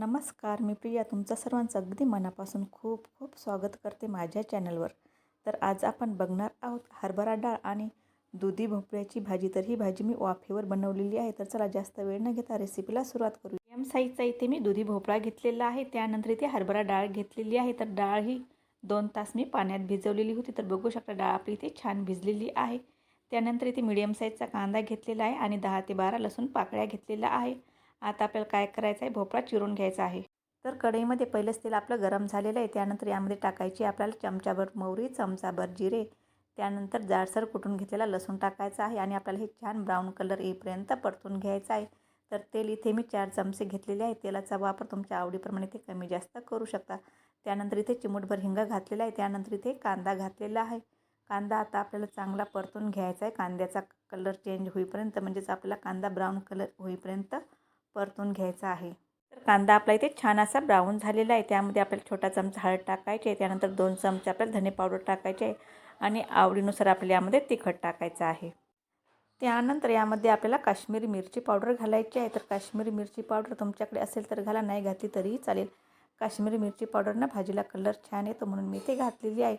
नमस्कार मी प्रिया. तुमचं सर्वांचं अगदी मनापासून खूप खूप स्वागत करते माझ्या चॅनलवर. तर आज आपण बघणार आहोत हरभरा डाळ आणि दुधी भोपळ्याची भाजी. तर ही भाजी मी वाफेवर बनवलेली आहे. तर चला जास्त वेळ न घेता रेसिपीला सुरुवात करू एम साईजचा इथे मी दुधी भोपळा घेतलेला आहे. त्यानंतर इथे हरभरा डाळ घेतलेली आहे. तर डाळ ही दोन तास मी पाण्यात भिजवलेली होती. तर बघू शकता डाळ आपली इथे छान भिजलेली आहे. त्यानंतर इथे मिडियम साईजचा कांदा घेतलेला आहे आणि दहा ते बारा लसूण पाकळ्या घेतलेल्या आहे. आता आपल्याला काय करायचं आहे भोपळा चिरून घ्यायचा आहे. तर कढईमध्ये पहिलंच तेल आपलं गरम झालेलं आहे. त्यानंतर यामध्ये टाकायची आपल्याला चमचाभर मोहरी चमचाभर जिरे त्यानंतर जाडसर कुटून घेतलेला लसूण टाकायचा आहे आणि आपल्याला हे छान ब्राऊन कलर येईपर्यंत परतून घ्यायचं आहे. तर तेल इथे मी चार चमचे घेतलेले आहे. तेलाचा वापर तुमच्या आवडीप्रमाणे ते कमी जास्त करू शकता. त्यानंतर इथे चिमूटभर हिंग घातलेला आहे. त्यानंतर इथे कांदा घातलेला आहे. कांदा आता आपल्याला चांगला परतून घ्यायचा आहे. कांद्याचा कलर चेंज होईपर्यंत म्हणजेच आपल्याला कांदा ब्राऊन कलर होईपर्यंत परतून घ्यायचा आहे. तर कांदा आपला इथे छान असा ब्राऊन झालेला आहे. त्यामध्ये आपल्याला छोटा चमचा हळद टाकायची आहे. त्यानंतर दोन चमचे आपल्याला धने पावडर टाकायचे आहे आणि आवडीनुसार आपल्याला यामध्ये तिखट टाकायचं आहे. त्यानंतर यामध्ये आपल्याला काश्मीरी मिरची पावडर घालायची आहे. तर काश्मीरी मिरची पावडर तुमच्याकडे असेल तर घाला. नाही घातली तरीही चालेल. काश्मीरी मिरची पावडरनं भाजीला कलर छान येतो म्हणून मी ते घातलेली आहे.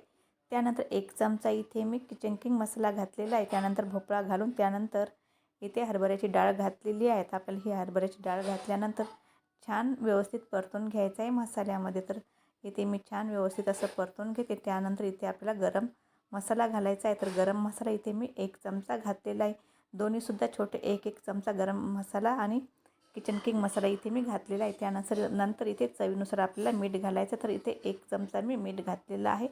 त्यानंतर एक चमचा इथे मी किचन किंग मसाला घातलेला आहे. त्यानंतर भोपळा घालून त्यानंतर इथे हरभऱ्याची डाळ घातलेली आहे. तर आपल्याला ही हरभऱ्याची डाळ घातल्यानंतर छान व्यवस्थित परतून घ्यायचं आहे मसाल्यामध्ये. तर इथे मी छान व्यवस्थित असं परतून घेते. त्यानंतर इथे आपल्याला गरम मसाला घालायचा आहे. तर गरम मसाला इथे मी एक चमचा घातलेला आहे. दोन्हीसुद्धा छोटे एक एक चमचा गरम मसाला आणि किचन किंग मसाला इथे मी घातलेला आहे. त्यानंतर नंतर इथे चवीनुसार आपल्याला मीठ घालायचं तर इथे एक चमचा मी मीठ घातलेलं आहे.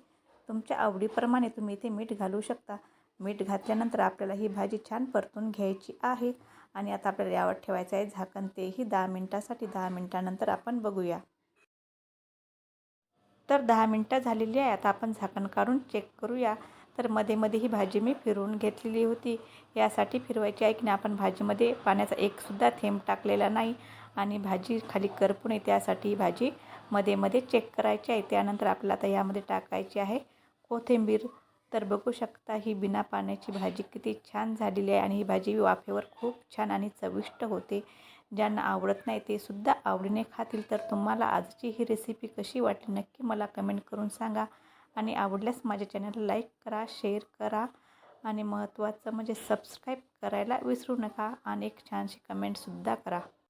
तुमच्या आवडीप्रमाणे तुम्ही इथे मीठ घालू शकता. मीठ घातल्यानंतर आपल्याला ही भाजी छान परतून घ्यायची आहे. आणि आता आपल्याला यावर ठेवायचं आहे झाकण. तेही दहा मिनटासाठी दहा मिनटानंतर आपण बघूया. तर दहा मिनटं झालेली आहे. आता आपण झाकण काढून चेक करूया. तर मध्ये मध्ये ही भाजी मी फिरवून घेतलेली होती. यासाठी फिरवायची आहे की नाही? आपण भाजीमध्ये पाण्याचा एकसुद्धा थेंब टाकलेला नाही. आणि भाजी खाली करपू नये त्यासाठी ही भाजी मध्ये मध्ये चेक करायची आहे. त्यानंतर आपल्याला आता यामध्ये टाकायची आहे कोथिंबीर. तर बघू शकता ही बिना पाण्याची भाजी किती छान झालेली आहे आणि ही भाजी वाफेवर खूप छान आणि चविष्ट होते. ज्यांना आवडत नाही ते सुद्धा आवडीने खातील. तर तुम्हाला आजची ही रेसिपी कशी वाटली नक्की मला कमेंट करून सांगा. आणि आवडल्यास माझ्या चॅनलला लाईक करा शेअर करा आणि महत्त्वाचं म्हणजे सबस्क्राईब करायला विसरू नका आणि एक छानशी कमेंटसुद्धा करा.